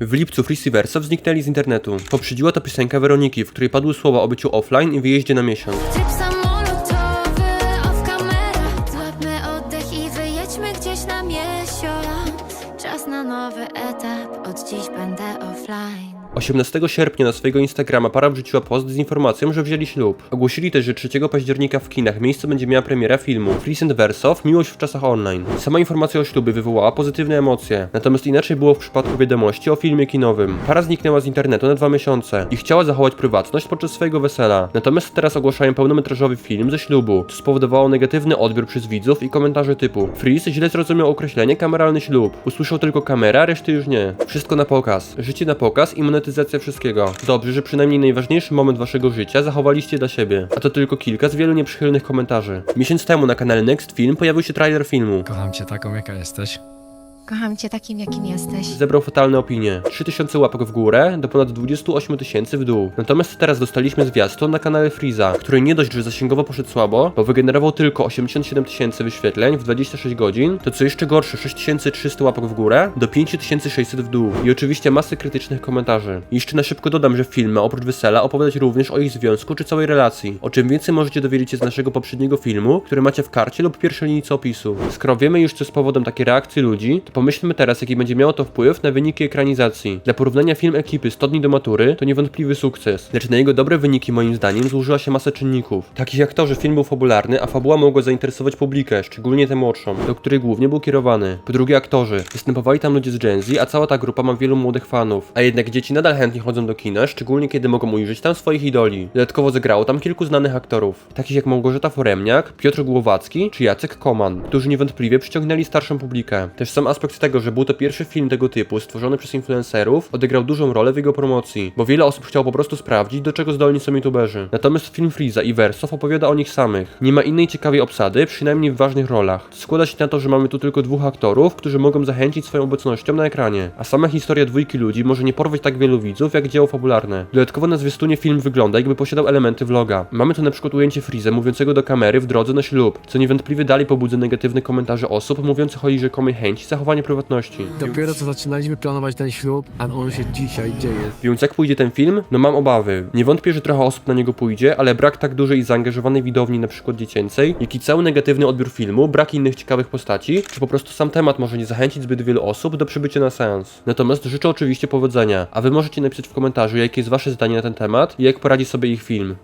W lipcu Freeze i Verso zniknęli z internetu. Poprzedziła to piosenka Weroniki, w której padły słowa o byciu offline i wyjeździe na miesiąc. Tryb samolotowy, off camera Złapmy oddech i wyjedźmy gdzieś na miesiąc Czas na nowy etap, od dziś będę offline 18 sierpnia na swojego Instagrama para wrzuciła post z informacją, że wzięli ślub. Ogłosili też, że 3 października w kinach miejsce będzie miała premiera filmu and Versow Miłość w czasach online. Sama informacja o ślubie wywołała pozytywne emocje, natomiast inaczej było w przypadku wiadomości o filmie kinowym. Para zniknęła z internetu na dwa miesiące i chciała zachować prywatność podczas swojego wesela. Natomiast teraz ogłaszają pełnometrażowy film ze ślubu, co spowodowało negatywny odbiór przez widzów i komentarze typu Freeze źle zrozumiał określenie kameralny ślub. Usłyszał tylko kamera, reszty już nie. Wszystko na pokaz. Życie na pokaz i wszystkiego. Dobrze, że przynajmniej najważniejszy moment waszego życia zachowaliście dla siebie. A to tylko kilka z wielu nieprzychylnych komentarzy. Miesiąc temu na kanale Next Film pojawił się trailer filmu. Kocham cię taką, jaka jesteś. Kocham cię takim, jakim jesteś. Zebrał fatalne opinie. 3000 łapek w górę do ponad 28 tysięcy w dół. Natomiast teraz dostaliśmy zwiastun na kanale Freeza, który nie dość, że zasięgowo poszedł słabo, bo wygenerował tylko 87 tysięcy wyświetleń w 26 godzin, to co jeszcze gorsze 6300 łapek w górę do 5600 w dół. I oczywiście masy krytycznych komentarzy. Jeszcze na szybko dodam, że film ma oprócz wesela opowiadać również o ich związku czy całej relacji. O czym więcej możecie dowiedzieć się z naszego poprzedniego filmu, który macie w karcie lub pierwszej linijce opisu. Skoro wiemy już co jest powodem takiej reakcji ludzi, pomyślmy teraz jaki będzie miało to wpływ na wyniki ekranizacji. Dla porównania film ekipy 100 dni do matury to niewątpliwy sukces, lecz na jego dobre wyniki moim zdaniem złożyła się masa czynników. Takich jak to, że film był fabularny, a fabuła mogła zainteresować publikę, szczególnie tę młodszą, do której głównie był kierowany. Po drugie aktorzy. Występowali tam ludzie z Gen Z, a cała ta grupa ma wielu młodych fanów. A jednak dzieci nadal chętnie chodzą do kina, szczególnie kiedy mogą ujrzeć tam swoich idoli. Dodatkowo zagrało tam kilku znanych aktorów, takich jak Małgorzata Foremniak, Piotr Głowacki czy Jacek Koman, którzy niewątpliwie przyciągnęli starszą publikę. Też sam aspekt tego, że był to pierwszy film tego typu stworzony przez influencerów, odegrał dużą rolę w jego promocji, bo wiele osób chciało po prostu sprawdzić, do czego zdolni są youtuberzy. Natomiast film Freeza i Versow opowiada o nich samych. Nie ma innej ciekawej obsady, przynajmniej w ważnych rolach. Składa się na to, że mamy tu tylko dwóch aktorów, którzy mogą zachęcić swoją obecnością na ekranie. A sama historia dwójki ludzi może nie porwać tak wielu widzów, jak dzieło fabularne. Dodatkowo na zwiastunie film wygląda, jakby posiadał elementy vloga. Mamy tu na przykład ujęcie Freeza mówiącego do kamery w drodze na ślub, co niewątpliwie dalej pobudza negatywne komentarze osób mówiących o jej rzekomej chęci zachowania prywatności. Dopiero co zaczynaliśmy planować ten ślub, a on się dzisiaj dzieje. Więc jak pójdzie ten film? No mam obawy. Nie wątpię, że trochę osób na niego pójdzie, ale brak tak dużej i zaangażowanej widowni na przykład dziecięcej, jak i cały negatywny odbiór filmu, brak innych ciekawych postaci, czy po prostu sam temat może nie zachęcić zbyt wielu osób do przybycia na seans. Natomiast życzę oczywiście powodzenia, a wy możecie napisać w komentarzu, jakie jest wasze zdanie na ten temat i jak poradzi sobie ich film.